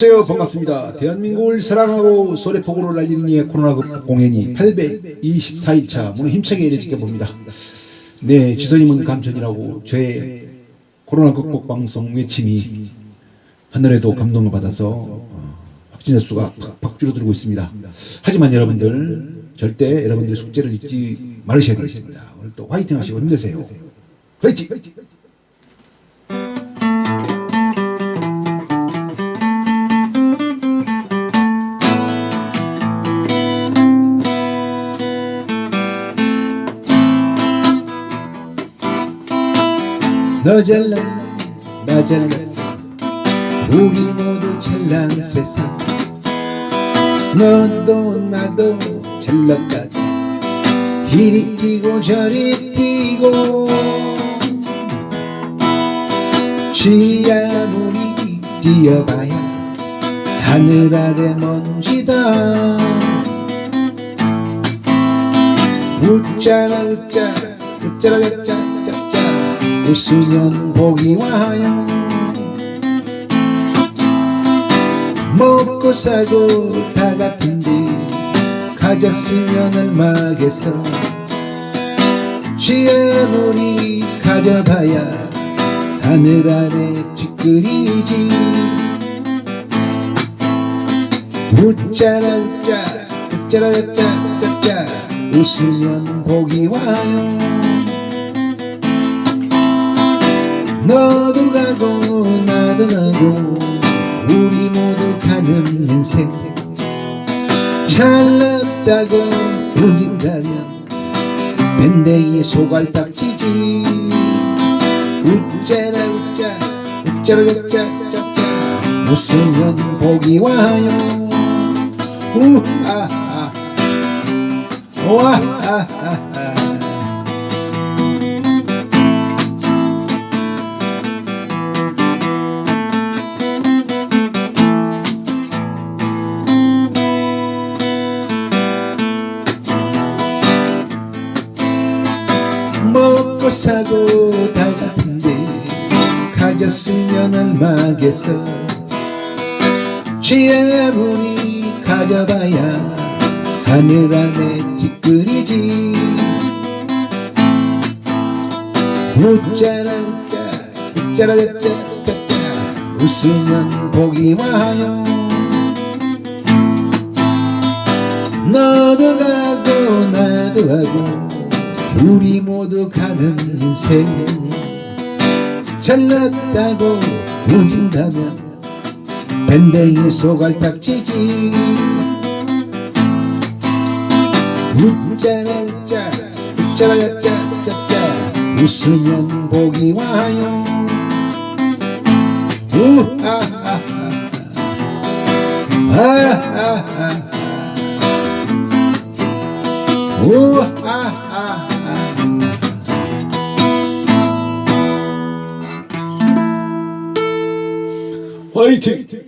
안녕하세요 반갑습니다. 대한민국을 사랑하고 소래폭으로 날리는 이의 코로나 공연이 824일차 문을 힘차게 이어지게 봅니다. 네, 지선님은 감천이라고 저의 코로나 극복 방송 외침이 하늘에도 감동을 받아서 어, 확진자 수가 팍팍 줄어들고 있습니다. 하지만 여러분들 절대 여러분들의 숙제를 잊지 말으셔야 되겠습니다. 오늘 또 화이팅 하시고 힘내세요. 화이팅! 너 잘났나 나 잘났어. 우리 모두 잘난 세상. 너도 나도 잘났다. 이리 뛰고 저리 뛰고. 지아무리 뛰어봐야 하늘 아래 먼지다. 웃자라 웃자 웃자라 웃자. 짜짜 웃으면 복이 와요 먹고 살고 다 같은데 가졌으면 얼마겠어. 지아무리 가져봐야 하늘 아래 찌끄리지. 웃자라 웃자 웃자라 웃자 짜짜 웃으면 복이 와요 너도 가고 나도 가고 우리 모두 가는 인생 잘났다고 울린다면 밴댕이 소갈 딱지지. 웃자라 웃자 웃자라 웃자 짜짜 웃으면 복이 와요? 우아아. 와아아 먹고 사고 다 같은데 가졌으면 얼마겠어. 지혜분이 가져봐야 하늘 안에 찌끄리지. 웃자라 웃자 웃자라 웃자 웃자 웃으면 복이 와요 너도 가고 나도 가고 우리 모두 가는 인생 잘났다고 울린다면 밴댕이 소갈딱지지. 웃자라 웃자 웃자라 웃자 웃자 웃으면 복이 와요. 우아하하. 아하하. 우아하하 화이팅!